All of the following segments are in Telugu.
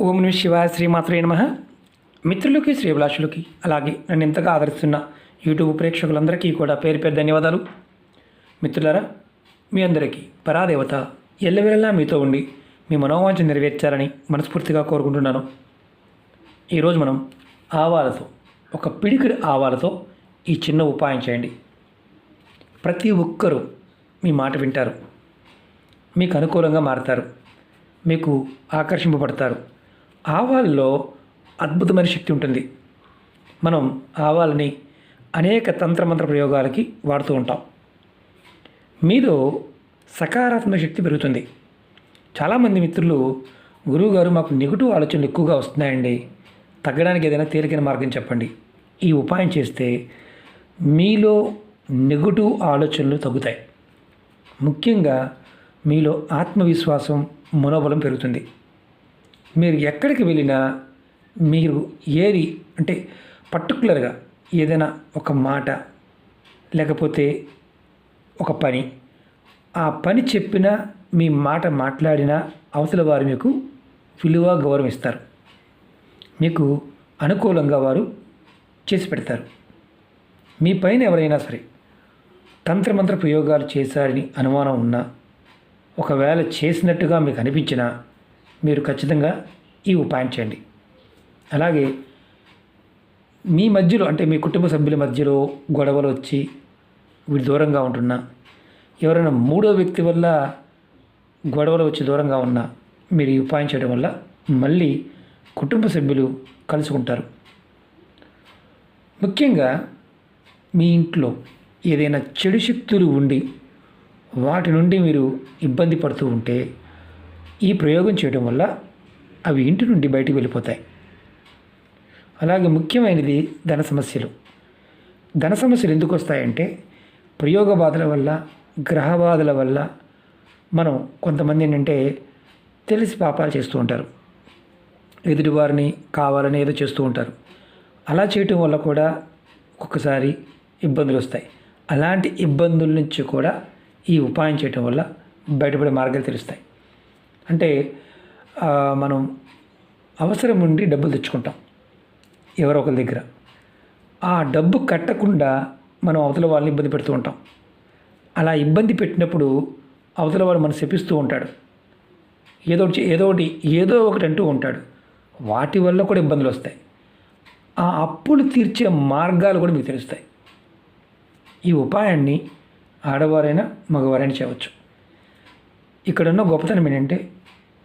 ఓం నమ శివాయ శ్రీమాత్రే నమ. మిత్రులకి శ్రీభిలాషులకి అలాగే నన్ను ఎంతగా ఆదరిస్తున్న యూట్యూబ్ ప్రేక్షకులందరికీ కూడా పేరు పేరు ధన్యవాదాలు. మిత్రులారా మీ అందరికీ పరాదేవత ఎల్లవేళలా మీతో ఉండి మీ మనోవాంఛ నెరవేర్చాలని మనస్ఫూర్తిగా కోరుకుంటున్నాను. ఈరోజు మనం ఆవాలతో ఒక పిడికిడి ఆవాలతో ఈ చిన్న ఉపాయం చేయండి. ప్రతి ఒక్కరూ మీ మాట వింటారు. మీకు అనుకూలంగా మారతారు. మీకు ఆకర్షింపబడతారు. ఆవాల్లో అద్భుతమైన శక్తి ఉంటుంది. మనం ఆవాలని అనేక తంత్రమంత్ర ప్రయోగాలకి వాడుతూ ఉంటాం. మీలో సకారాత్మక శక్తి పెరుగుతుంది. చాలామంది మిత్రులు గురువుగారు మాకు నెగిటివ్ ఆలోచనలు ఎక్కువగా వస్తున్నాయండి. తగ్గడానికి ఏదైనా తేలికైన మార్గం చెప్పండి. ఈ ఉపాయం చేస్తే మీలో నెగిటివ్ ఆలోచనలు తగ్గుతాయి. ముఖ్యంగా మీలో ఆత్మవిశ్వాసం మనోబలం పెరుగుతుంది. మీరు ఎక్కడికి వెళ్ళినా మీరు ఏది అంటే పర్టికులర్గా ఏదైనా ఒక మాట లేకపోతే ఒక పని ఆ పని చెప్పినా మీ మాట మాట్లాడినా అవతల వారు మీకు విలువ గౌరవిస్తారు. మీకు అనుకూలంగా వారు చేసి పెడతారు. మీ పైన ఎవరైనా సరే తంత్రమంత్ర ప్రయోగాలు చేశారని అనుమానం ఉన్నా ఒకవేళ చేసినట్టుగా మీకు అనిపించినా మీరు ఖచ్చితంగా ఈ ఉపాయం చేయండి. అలాగే మీ మధ్యలో అంటే మీ కుటుంబ సభ్యుల మధ్యలో గొడవలు వచ్చి వీడు దూరంగా ఉంటున్నా ఎవరైనా మూడో వ్యక్తి వల్ల గొడవలు వచ్చి దూరంగా ఉన్నా మీరు ఈ ఉపాయం చేయడం వల్ల మళ్ళీ కుటుంబ సభ్యులు కలుసుకుంటారు. ముఖ్యంగా మీ ఇంట్లో ఏదైనా చెడు శక్తులు ఉండి వాటి నుండి మీరు ఇబ్బంది పడుతూ ఉంటే ఈ ప్రయోగం చేయడం వల్ల అవి ఇంటి నుండి బయటికి వెళ్ళిపోతాయి. అలాగే ముఖ్యమైనది ధన సమస్యలు. ధన సమస్యలు ఎందుకు వస్తాయంటే ప్రయోగ బాధల వల్ల గ్రహ బాధల వల్ల మనం కొంతమంది ఏంటంటే తెలిసి పాపాలు చేస్తూ ఉంటారు. ఎదుటివారిని కావాలని ఏదో చేస్తూ ఉంటారు. అలా చేయటం వల్ల కూడా ఒక్కొక్కసారి ఇబ్బందులు వస్తాయి. అలాంటి ఇబ్బందుల నుంచి కూడా ఈ ఉపాయం చేయటం వల్ల బయటపడే మార్గాలు తెలుస్తాయి. అంటే మనం అవసరం ఉండి డబ్బులు తెచ్చుకుంటాం. ఎవరో ఒకరి దగ్గర. ఆ డబ్బు కట్టకుండా మనం అవతల వాళ్ళని ఇబ్బంది పెడుతూ ఉంటాం. అలా ఇబ్బంది పెట్టినప్పుడు అవతల వాడు మనం శపిస్తూ ఉంటాడు. ఏదో ఏదో ఒకటి ఏదో ఒకటి అంటూ ఉంటాడు. వాటి వల్ల కూడా ఇబ్బందులు వస్తాయి. ఆ అప్పులు తీర్చే మార్గాలు కూడా మీకు తెలుస్తాయి. ఈ ఉపాయాన్ని ఆడవారైనా మగవారైనా చేయవచ్చు. ఇక్కడున్న గొప్పతనం ఏంటంటే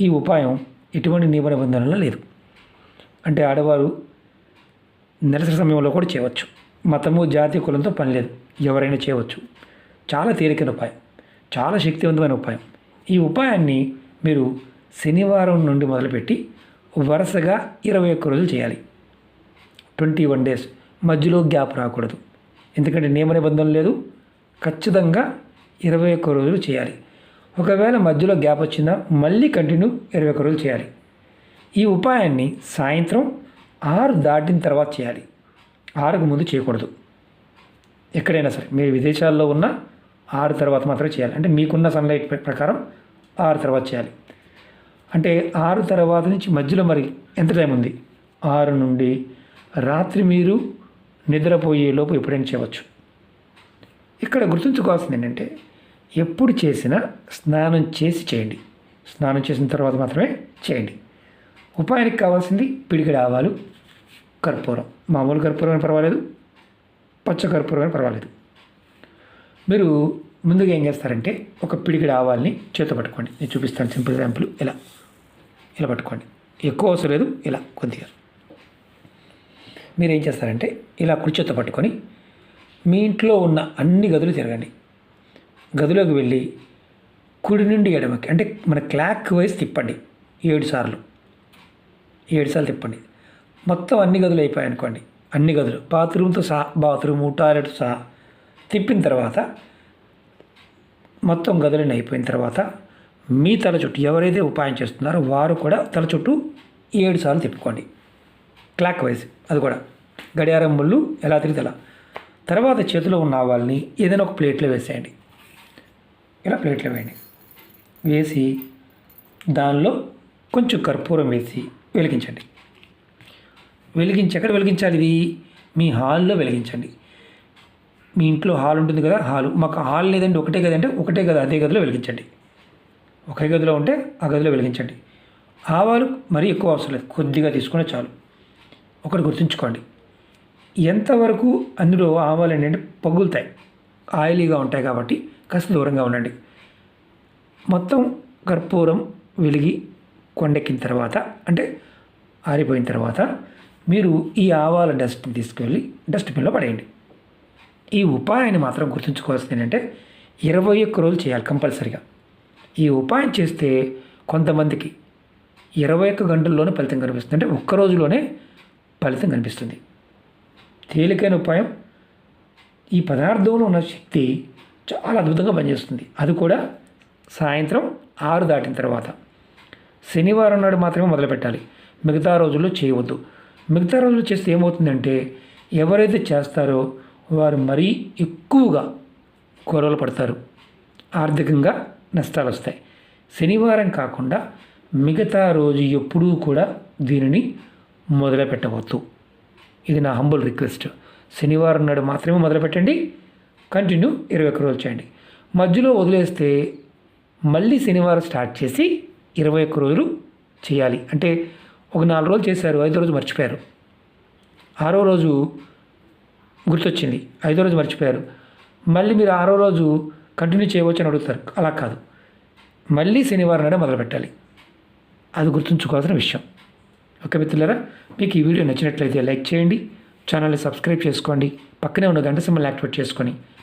ఈ ఉపాయం ఎటువంటి నియమ నిబంధనలు లేదు. అంటే ఆడవారు నిరసన సమయంలో కూడా చేయవచ్చు. మతము జాతి కులంతో పని లేదు. ఎవరైనా చేయవచ్చు. చాలా తేలికైన ఉపాయం. చాలా శక్తివంతమైన ఉపాయం. ఈ ఉపాయాన్ని మీరు శనివారం నుండి మొదలుపెట్టి వరుసగా ఇరవై ఒక్క రోజులు చేయాలి. Twenty one days. మధ్యలో గ్యాప్ రాకూడదు. ఎందుకంటే నియమ నిబంధనలు లేదు. ఖచ్చితంగా ఇరవై ఒక్క రోజులు చేయాలి. ఒకవేళ మధ్యలో గ్యాప్ వచ్చిందా మళ్ళీ కంటిన్యూ ఇరవై ఒక్క రోజులు చేయాలి. ఈ ఉపాయాన్ని సాయంత్రం ఆరు దాటిన తర్వాత చేయాలి. ఆరుకు ముందు చేయకూడదు. ఎక్కడైనా సరే మీరు విదేశాల్లో ఉన్న ఆరు తర్వాత మాత్రమే చేయాలి. అంటే మీకున్న సన్లైట్ ప్రకారం ఆరు తర్వాత చేయాలి. అంటే ఆరు తర్వాత నుంచి మధ్యలో మరి ఎంత టైం ఉంది? ఆరు నుండి రాత్రి మీరు నిద్రపోయేలోపు ఎప్పుడైనా చేయవచ్చు. ఇక్కడ గుర్తుంచుకోవాల్సింది ఏంటంటే ఎప్పుడు చేసినా స్నానం చేసి చేయండి. స్నానం చేసిన తర్వాత మాత్రమే చేయండి. ఉపాయానికి కావాల్సింది పిడికిడి ఆవాలు కర్పూరం. మామూలు కర్పూరం అయినా పర్వాలేదు పచ్చ కర్పూరం అయినా పర్వాలేదు. మీరు ముందుగా ఏం చేస్తారంటే ఒక పిడికిడి ఆవాల్ని చేత పట్టుకోండి. నేను చూపిస్తాను సింపుల్ ఎగ్జాంపుల్. ఇలా ఇలా పట్టుకోండి. ఎక్కువ అవసరం లేదు ఇలా కొద్దిగా. మీరు ఏం చేస్తారంటే ఇలా కుడి పట్టుకొని మీ ఇంట్లో ఉన్న అన్ని గదులు తిరగండి. గదిలోకి వెళ్ళి కుడి నుండి ఎడమకి అంటే మన క్లాక్ వైజ్ తిప్పండి ఏడు సార్లు. ఏడు సార్లు తిప్పండి. మొత్తం అన్ని గదులు అయిపోయాయి అనుకోండి. అన్ని గదులు బాత్రూమ్తో సహా బాత్రూము టాయిలెట్ సహా తిప్పిన తర్వాత మొత్తం గదులన్నీ అయిపోయిన తర్వాత మీ తల చుట్టూ ఎవరైతే ఉపాయం చేస్తున్నారో వారు కూడా తల చుట్టూ ఏడు సార్లు తిప్పుకోండి. క్లాక్ వైజ్ అది కూడా. గడియారం ముళ్ళు ఎలా తిరిగితే అలా తర్వాత చేతిలో ఉన్న ఆవాల్ని ఏదైనా ఒక ప్లేట్లో వేసేయండి. ఇలా ప్లేట్లో వేయండి. వేసి దానిలో కొంచెం కర్పూరం వేసి వెలిగించండి. వెలిగించి ఎక్కడ వెలిగించాలి ఇది? మీ హాల్లో వెలిగించండి. మీ ఇంట్లో హాల్ ఉంటుంది కదా హాలు. మాకు హాల్ లేదండి ఒకటే గది అంటే ఒకటే గది అదే గదిలో వెలిగించండి. ఒకే గదిలో ఉంటే ఆ గదిలో వెలిగించండి. ఆవాలు మరీ ఎక్కువ అవసరం లేదు. కొద్దిగా తీసుకునే చాలు. ఒకటి గుర్తుంచుకోండి. ఎంతవరకు అందులో ఆవాలు ఏంటంటే పగులుతాయి. ఆయిలీగా ఉంటాయి కాబట్టి కాస్త దూరంగా ఉండండి. మొత్తం కర్పూరం వెలిగి కొండెక్కిన తర్వాత అంటే ఆరిపోయిన తర్వాత మీరు ఈ ఆవాల డస్ట్ని తీసుకెళ్ళి డస్ట్బిన్లో పడేయండి. ఈ ఉపాయాన్ని మాత్రం గుర్తుంచుకోవాల్సింది ఏంటంటే ఇరవై ఒక్క రోజులు చేయాలి కంపల్సరిగా. ఈ ఉపాయం చేస్తే కొంతమందికి ఇరవై ఒక్క గంటల్లోనే ఫలితం కనిపిస్తుంది. అంటే ఒక్క రోజులోనే ఫలితం కనిపిస్తుంది. తేలికైన ఉపాయం ఈ పదార్థంలో ఉన్న శక్తి చాలా అద్భుతంగా పనిచేస్తుంది. అది కూడా సాయంత్రం ఆరు దాటిన తర్వాత. శనివారం నాడు మాత్రమే మొదలుపెట్టాలి. మిగతా రోజుల్లో చేయవద్దు. మిగతా రోజులు చేస్తే ఏమవుతుందంటే ఎవరైతే చేస్తారో వారు మరీ ఎక్కువగా గొడవలు పడతారు. ఆర్థికంగా నష్టాలు వస్తాయి. శనివారం కాకుండా మిగతా రోజు ఎప్పుడూ కూడా దీనిని మొదలుపెట్టవద్దు. ఇది నా హంబుల్ రిక్వెస్ట్ శనివారం నాడు మాత్రమే మొదలుపెట్టండి. కంటిన్యూ ఇరవై ఒక్క రోజులు చేయండి. మధ్యలో వదిలేస్తే మళ్ళీ శనివారం స్టార్ట్ చేసి ఇరవై ఒక్క రోజులు చేయాలి. అంటే ఒక నాలుగు రోజులు చేశారు ఐదో రోజు మర్చిపోయారు. ఆరో రోజు గుర్తొచ్చింది ఐదో రోజు మర్చిపోయారు. మళ్ళీ మీరు ఆరో రోజు కంటిన్యూ చేయవచ్చు అని అడుగుతారు. అలా కాదు. మళ్ళీ శనివారం నాడే మొదలుపెట్టాలి అది గుర్తుంచుకోవాల్సిన విషయం. ఓకే మిత్రులారా? మీకు ఈ వీడియో నచ్చినట్లయితే లైక్ చేయండి. ఛానల్ని సబ్స్క్రైబ్ చేసుకోండి. పక్కనే ఉన్న గంట సింబల్ యాక్టివేట్ చేసుకొని